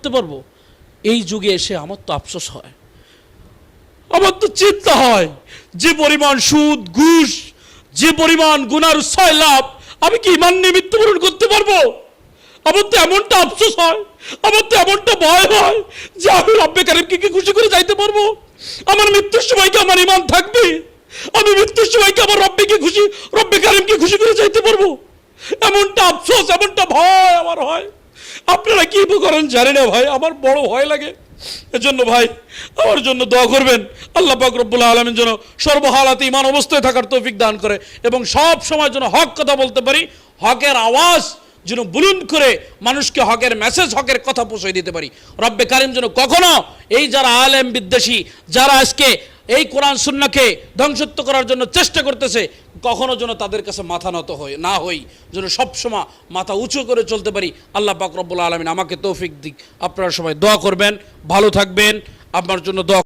করতে পারব? এই যুগে এসে আমার তো আফসোস হয়। আমার তো চিন্তা হয়, যে পরিমাণ সুদ, ঘুষ, যে পরিমাণ গুনার ছয় লাভ, আমি কি ইমান নিয়ে মৃত্যুবরণ করতে পারব? আমার তো এমনটা আফসোস হয়, আমার তো এমনটা ভয় হয়, যে আমি রব্বে কারিমকে কি খুশি করে যাইতে পারব? আমার মৃত্যুর সময় কি আমার ইমান থাকবে? আমি মৃত্যুর সময় কি আমার রব্বিকে খুশি, রব্বে কারিমকে খুশি করে যাইতে পারব? এমনটা আফসোস, এমনটা ভয় আমার হয়। আপনারা কি করেন জানি না ভাই? আমার বড় ভয় লাগে। এজন্য ভাই, আমার জন্য দোয়া করবেন। আল্লাহ পাক রব্বুল আলমের জন্য সর্বহালাতে ইমান অবস্থায় থাকার তৌফিক দান করে এবং সব সময় যেন হক কথা বলতে পারি, হকের আওয়াজ যেন বুলুন করে মানুষকে হকের মেসেজ হকের কথা পৌঁছে দিতে পারি। রব্বে কারিম যেন কখনো এই যারা আলেম বিদ্বেষী, যারা আজকে এই কোরআন সুন্নাকে ধ্বংসত্ব করার জন্য চেষ্টা করতেছে, কখনো যেন তাদের কাছে মাথা নত হয়ে, না হই, যেন সবসময় মাথা উঁচু করে চলতে পারি। আল্লাহ পাক রব্বুল আলমিন আমাকে তৌফিক দিক। আপনারা সবাই দোয়া করবেন, ভালো থাকবেন, আপনার জন্য দোয়া